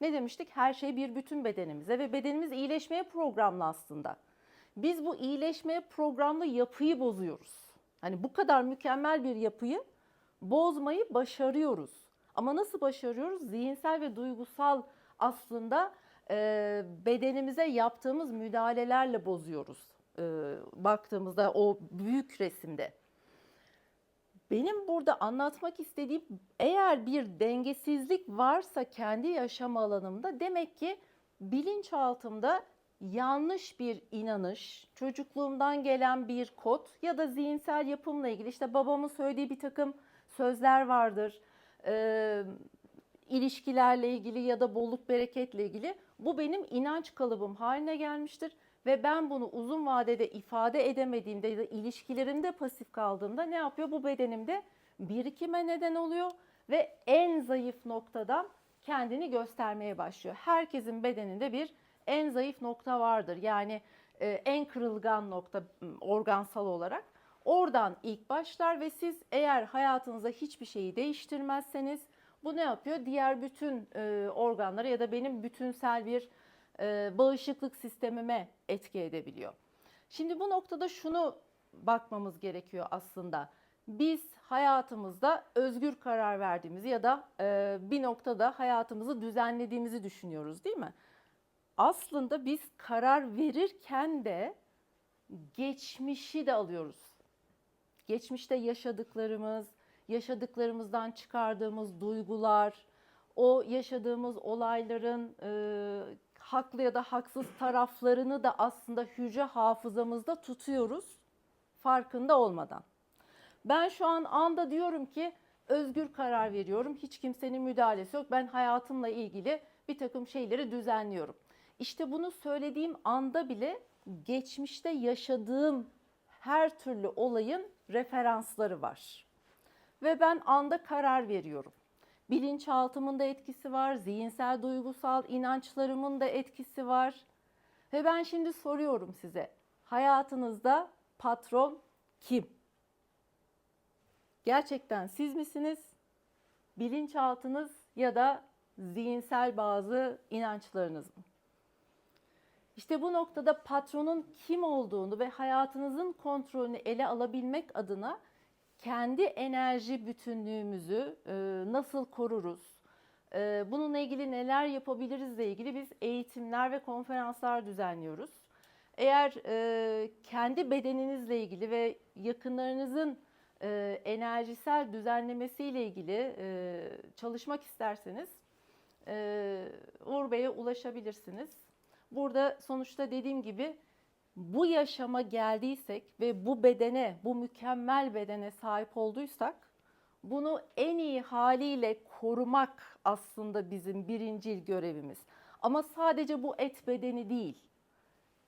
ne demiştik? Her şey bir bütün bedenimize ve bedenimiz iyileşmeye programlı aslında. Biz bu iyileşmeye programlı yapıyı bozuyoruz. Hani bu kadar mükemmel bir yapıyı bozmayı başarıyoruz. Ama nasıl başarıyoruz? Zihinsel ve duygusal aslında e, bedenimize yaptığımız müdahalelerle bozuyoruz. E, baktığımızda o büyük resimde. Benim burada anlatmak istediğim eğer bir dengesizlik varsa kendi yaşam alanımda demek ki bilinçaltımda yanlış bir inanış, çocukluğumdan gelen bir kod ya da zihinsel yapımla ilgili işte babamın söylediği bir takım sözler vardır. Ee, ilişkilerle ilgili ya da bolluk bereketle ilgili bu benim inanç kalıbım haline gelmiştir ve ben bunu uzun vadede ifade edemediğimde ya da ilişkilerimde pasif kaldığımda ne yapıyor? Bu bedenimde birikime neden oluyor ve en zayıf noktadan kendini göstermeye başlıyor. Herkesin bedeninde bir en zayıf nokta vardır. Yani e, en kırılgan nokta organsal olarak. Oradan ilk başlar ve siz eğer hayatınızda hiçbir şeyi değiştirmezseniz bu ne yapıyor? Diğer bütün e, organlara ya da benim bütünsel bir e, bağışıklık sistemime etki edebiliyor. Şimdi bu noktada şunu bakmamız gerekiyor aslında. Biz hayatımızda özgür karar verdiğimizi ya da e, bir noktada hayatımızı düzenlediğimizi düşünüyoruz değil mi? Aslında biz karar verirken de geçmişi de alıyoruz. Geçmişte yaşadıklarımız, yaşadıklarımızdan çıkardığımız duygular, o yaşadığımız olayların e, haklı ya da haksız taraflarını da aslında hücre hafızamızda tutuyoruz farkında olmadan. Ben şu an anda diyorum ki özgür karar veriyorum. Hiç kimsenin müdahalesi yok. Ben hayatımla ilgili bir takım şeyleri düzenliyorum. İşte bunu söylediğim anda bile geçmişte yaşadığım her türlü olayın referansları var. Ve ben anda karar veriyorum. Bilinçaltımın da etkisi var, zihinsel, duygusal inançlarımın da etkisi var. Ve ben şimdi soruyorum size. Hayatınızda patron kim? Gerçekten siz misiniz? Bilinçaltınız ya da zihinsel bazı inançlarınız mı? İşte bu noktada patronun kim olduğunu ve hayatınızın kontrolünü ele alabilmek adına kendi enerji bütünlüğümüzü e, nasıl koruruz? E, bununla ilgili neler yapabilirizle ilgili biz eğitimler ve konferanslar düzenliyoruz. Eğer e, kendi bedeninizle ilgili ve yakınlarınızın e, enerjisel düzenlemesiyle ilgili e, çalışmak isterseniz e, Uğur Bey'e ulaşabilirsiniz. Burada sonuçta dediğim gibi bu yaşama geldiysek ve bu bedene, bu mükemmel bedene sahip olduysak bunu en iyi haliyle korumak aslında bizim birincil görevimiz. Ama sadece bu et bedeni değil.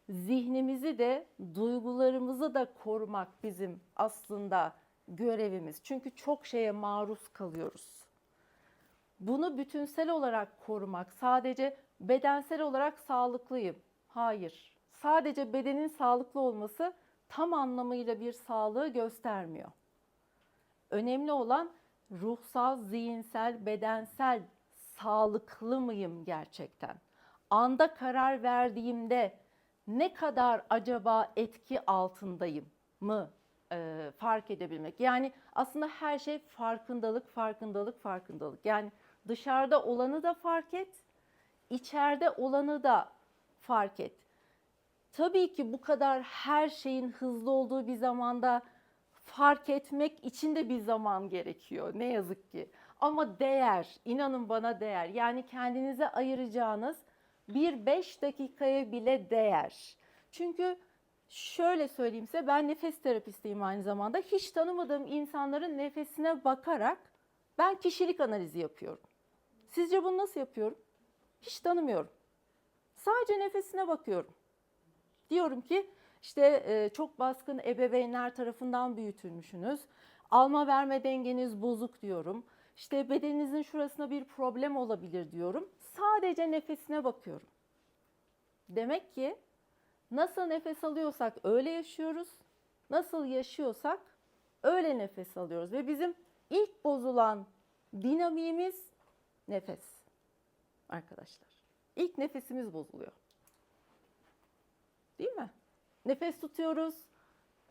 Zihnimizi de, duygularımızı da korumak bizim aslında görevimiz. Çünkü çok şeye maruz kalıyoruz. Bunu bütünsel olarak korumak, sadece bedensel olarak sağlıklıyım. Hayır. Sadece bedenin sağlıklı olması tam anlamıyla bir sağlığı göstermiyor. Önemli olan ruhsal, zihinsel, bedensel sağlıklı mıyım gerçekten? Anda karar verdiğimde ne kadar acaba etki altındayım mı e, fark edebilmek. Yani aslında her şey farkındalık, farkındalık, farkındalık. Yani dışarıda olanı da fark et, içeride olanı da fark et. Tabii ki bu kadar her şeyin hızlı olduğu bir zamanda fark etmek için de bir zaman gerekiyor ne yazık ki. Ama değer, inanın bana değer. Yani kendinize ayıracağınız bir beş dakikaya bile değer. Çünkü şöyle söyleyeyim size ben nefes terapistiyim aynı zamanda. Hiç tanımadığım insanların nefesine bakarak ben kişilik analizi yapıyorum. Sizce bunu nasıl yapıyorum? Hiç tanımıyorum. Sadece nefesine bakıyorum. Diyorum ki işte e, çok baskın ebeveynler tarafından büyütülmüşsünüz. Alma verme dengeniz bozuk diyorum. İşte bedeninizin şurasına bir problem olabilir diyorum. Sadece nefesine bakıyorum. Demek ki nasıl nefes alıyorsak öyle yaşıyoruz. Nasıl yaşıyorsak öyle nefes alıyoruz ve bizim ilk bozulan dinamiğimiz nefes. arkadaşlar. İlk nefesimiz bozuluyor. Değil mi? Nefes tutuyoruz,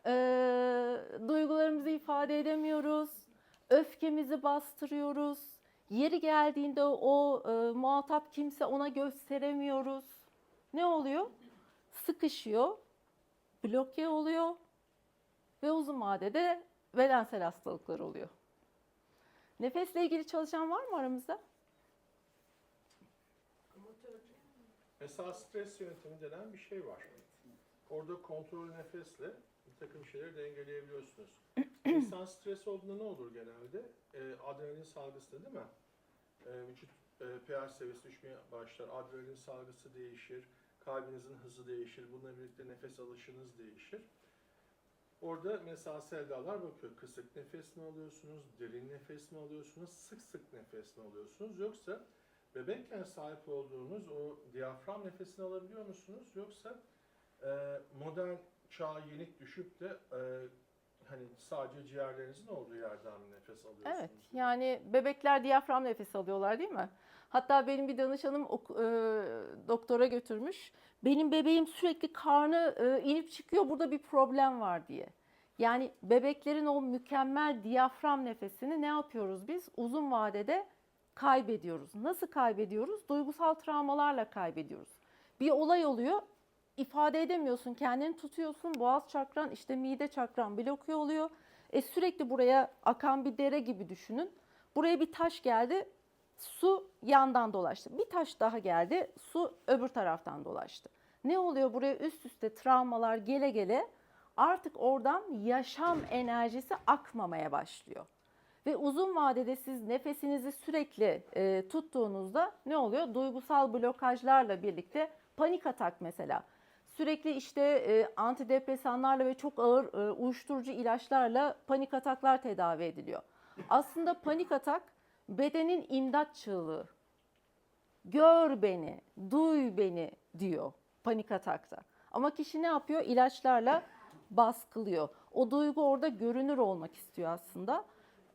eee, duygularımızı ifade edemiyoruz, öfkemizi bastırıyoruz. Yeri geldiğinde o e, muhatap kimse ona gösteremiyoruz. Ne oluyor? Sıkışıyor, bloke oluyor ve uzun vadede bedensel hastalıklar oluyor. Nefesle ilgili çalışan var mı aramızda? Mesela stres yönetimi denen bir şey var. Orada kontrol nefesle bir takım şeyleri dengeleyebiliyorsunuz. İnsan stres olduğunda ne olur genelde? E, adrenalin salgısı değil mi? E, vücut e, pH seviyesi düşmeye başlar. Adrenalin salgısı değişir. Kalbinizin hızı değişir. Bununla birlikte nefes alışınız değişir. Orada mesela sevdalar bakıyor. Kısık nefes mi alıyorsunuz? Derin nefes mi alıyorsunuz? Sık sık nefes mi alıyorsunuz? Yoksa bebekken sahip olduğunuz o diyafram nefesini alabiliyor musunuz? Yoksa e, modern çağa yenik düşüp de e, hani sadece ciğerlerinizin olduğu yerden nefes alıyorsunuz? Evet. Yani bebekler diyafram nefesi alıyorlar değil mi? Hatta benim bir danışanım ok- e, doktora götürmüş. Benim bebeğim sürekli karnı e, inip çıkıyor. Burada bir problem var diye. Yani bebeklerin o mükemmel diyafram nefesini ne yapıyoruz biz? Uzun vadede kaybediyoruz. Nasıl kaybediyoruz? Duygusal travmalarla kaybediyoruz. Bir olay oluyor, ifade edemiyorsun, kendini tutuyorsun. Boğaz çakran, işte mide çakran bloke oluyor. E sürekli buraya akan bir dere gibi düşünün. Buraya bir taş geldi, su yandan dolaştı. Bir taş daha geldi, su öbür taraftan dolaştı. Ne oluyor buraya üst üste travmalar gele gele artık oradan yaşam enerjisi akmamaya başlıyor. Ve uzun vadede siz nefesinizi sürekli e, tuttuğunuzda ne oluyor? Duygusal blokajlarla birlikte panik atak mesela. Sürekli işte e, antidepresanlarla ve çok ağır e, uyuşturucu ilaçlarla panik ataklar tedavi ediliyor. Aslında panik atak bedenin imdat çığlığı. Gör beni, duy beni diyor panik atakta. Ama kişi ne yapıyor? İlaçlarla baskılıyor. O duygu orada görünür olmak istiyor aslında.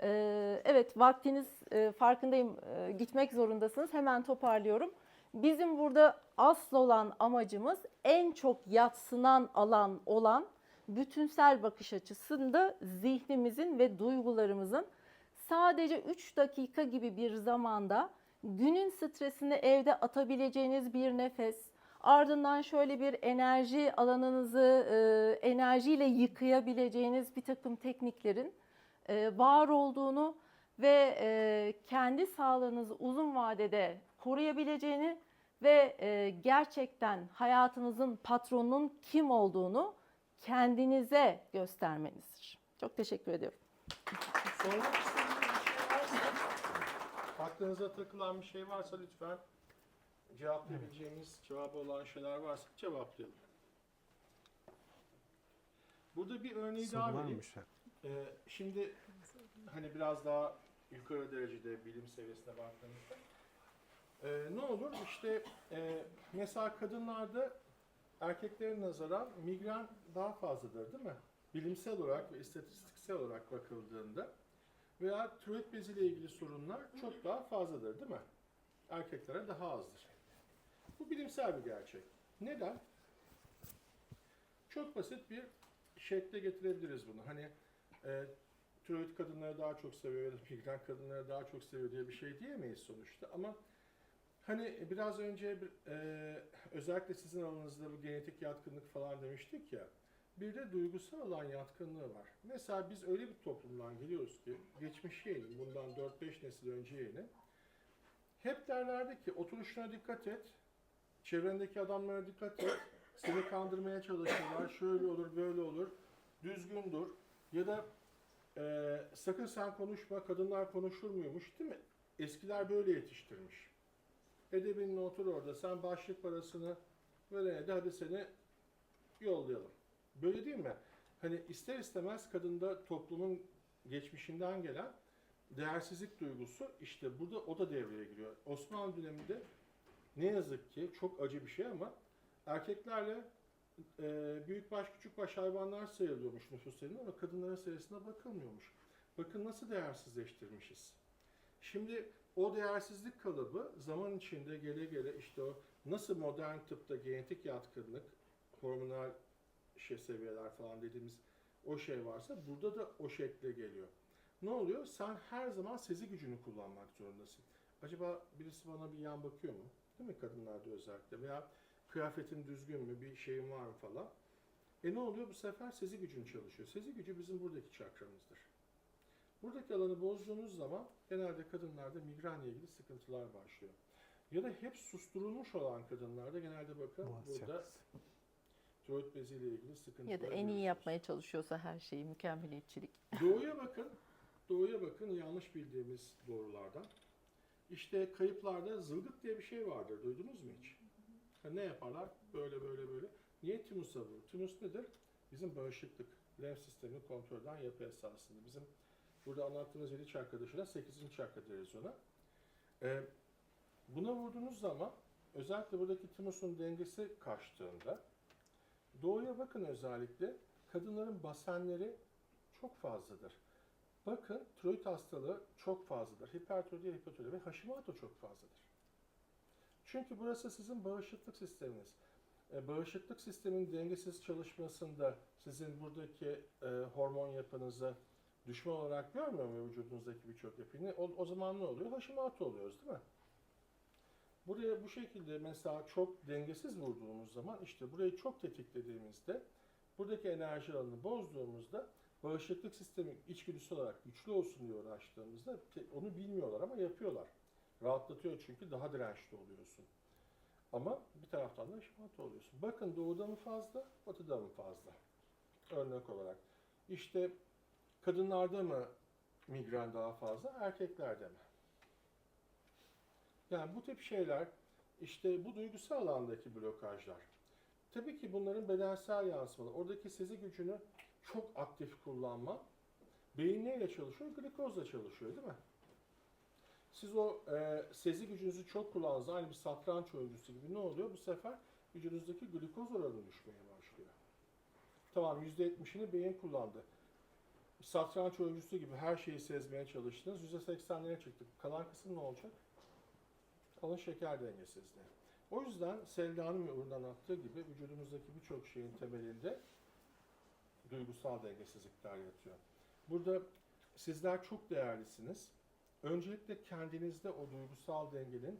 Ee, evet vaktiniz e, farkındayım e, gitmek zorundasınız. Hemen toparlıyorum. Bizim burada asıl olan amacımız en çok yatsınan alan olan bütünsel bakış açısında zihnimizin ve duygularımızın sadece 3 dakika gibi bir zamanda günün stresini evde atabileceğiniz bir nefes, ardından şöyle bir enerji alanınızı e, enerjiyle yıkayabileceğiniz bir takım tekniklerin e, var olduğunu ve e, kendi sağlığınızı uzun vadede koruyabileceğini ve e, gerçekten hayatınızın patronunun kim olduğunu kendinize göstermenizdir. Çok teşekkür ediyorum. Sormak istediğiniz bir şey varsa, aklınıza takılan bir şey varsa lütfen cevaplayabileceğimiz cevabı olan şeyler varsa cevaplayalım. Burada bir örneği daha vereyim. Ee, şimdi hani biraz daha yukarı derecede bilim seviyesine baktığımızda ee, ne olur işte e, mesela kadınlarda erkeklere nazaran migren daha fazladır değil mi? Bilimsel olarak ve istatistiksel olarak bakıldığında veya tiroid beziyle ilgili sorunlar çok daha fazladır değil mi? Erkeklere daha azdır. Bu bilimsel bir gerçek. Neden? Çok basit bir şekle getirebiliriz bunu. Hani e, tiroid kadınları daha çok seviyor ya da migren kadınları daha çok seviyor diye bir şey diyemeyiz sonuçta. Ama hani biraz önce e, özellikle sizin alanınızda bu genetik yatkınlık falan demiştik ya. Bir de duygusal alan yatkınlığı var. Mesela biz öyle bir toplumdan geliyoruz ki geçmiş yeni, bundan 4-5 nesil önce yeni. Hep derlerdi ki oturuşuna dikkat et, çevrendeki adamlara dikkat et, seni kandırmaya çalışırlar, şöyle olur, böyle olur, düzgün dur. Ya da e, sakın sen konuşma, kadınlar konuşur muymuş değil mi? Eskiler böyle yetiştirmiş. Edebinle otur orada, sen başlık parasını verene de hadi seni yollayalım. Böyle değil mi? Hani ister istemez kadında toplumun geçmişinden gelen değersizlik duygusu işte burada o da devreye giriyor. Osmanlı döneminde ne yazık ki çok acı bir şey ama erkeklerle e, büyükbaş küçükbaş hayvanlar sayılıyormuş nüfus ama kadınların sayısına bakılmıyormuş. Bakın nasıl değersizleştirmişiz. Şimdi o değersizlik kalıbı zaman içinde gele gele işte o nasıl modern tıpta genetik yatkınlık, hormonal şey seviyeler falan dediğimiz o şey varsa burada da o şekle geliyor. Ne oluyor? Sen her zaman sezi gücünü kullanmak zorundasın. Acaba birisi bana bir yan bakıyor mu? Değil mi kadınlarda özellikle? Veya kıyafetin düzgün mü, bir şeyin var mı falan. E ne oluyor? Bu sefer sezi gücün çalışıyor. Sezi gücü bizim buradaki çakramızdır. Buradaki alanı bozduğunuz zaman genelde kadınlarda migrenle ilgili sıkıntılar başlıyor. Ya da hep susturulmuş olan kadınlarda genelde bakın Boğaz burada tiroid beziyle ilgili sıkıntılar Ya da en iyi yapmaya çalışıyorsa her şeyi mükemmeliyetçilik. Doğuya bakın. Doğuya bakın yanlış bildiğimiz doğrulardan. İşte kayıplarda zılgıt diye bir şey vardır. Duydunuz mu hiç? Ne yaparlar? Böyle böyle böyle. Niye timusa vurur? Timus nedir? Bizim bağışıklık, lenf sistemini kontrol eden yapı esasında. Bizim burada anlattığımız 7 çakra dışında 8. çakra deriz ona. Ee, buna vurduğunuz zaman özellikle buradaki timusun dengesi kaçtığında doğuya bakın özellikle kadınların basenleri çok fazladır. Bakın tiroid hastalığı çok fazladır. Hipertiroidi, hipotiroidi ve Hashimoto çok fazladır. Çünkü burası sizin bağışıklık sisteminiz. E, bağışıklık sistemin dengesiz çalışmasında sizin buradaki e, hormon yapınızı düşman olarak görmüyor mu vücudunuzdaki birçok yapıyı? O, o zaman ne oluyor? Hashimoto oluyoruz değil mi? Buraya bu şekilde mesela çok dengesiz vurduğumuz zaman işte burayı çok tetiklediğimizde buradaki enerji alanını bozduğumuzda bağışıklık sistemi içgüdüsü olarak güçlü olsun diye uğraştığımızda onu bilmiyorlar ama yapıyorlar. Rahatlatıyor çünkü daha dirençli oluyorsun. Ama bir taraftan da şimat oluyorsun. Bakın doğuda mı fazla, batıda mı fazla? Örnek olarak. İşte kadınlarda mı migren daha fazla, erkeklerde mi? Yani bu tip şeyler işte bu duygusal alandaki blokajlar. Tabii ki bunların bedensel yansımaları. Oradaki sezi gücünü çok aktif kullanma. Beyin neyle çalışıyor? Glikozla çalışıyor değil mi? Siz o e, sezi gücünüzü çok kullandığınızda aynı bir satranç oyuncusu gibi ne oluyor? Bu sefer vücudunuzdaki glikoz oranı düşmeye başlıyor. Tamam %70'ini beyin kullandı. Satranç oyuncusu gibi her şeyi sezmeye çalıştınız. %80'lere çıktık. Kalan kısım ne olacak? Alın şeker dengesizliği. O yüzden ve Uğur'un anlattığı gibi vücudumuzdaki birçok şeyin temelinde duygusal dengesizlikler yatıyor. Burada sizler çok değerlisiniz. Öncelikle kendinizde o duygusal dengenin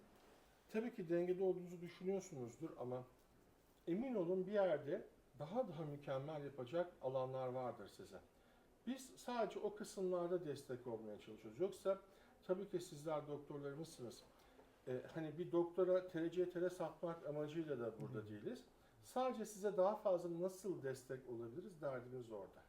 tabii ki dengede olduğunuzu düşünüyorsunuzdur ama emin olun bir yerde daha daha mükemmel yapacak alanlar vardır size. Biz sadece o kısımlarda destek olmaya çalışıyoruz. Yoksa tabii ki sizler doktorlarımızsınız. Ee, hani bir doktora TCTR satmak amacıyla da burada değiliz. Sadece size daha fazla nasıl destek olabiliriz derdimiz orada.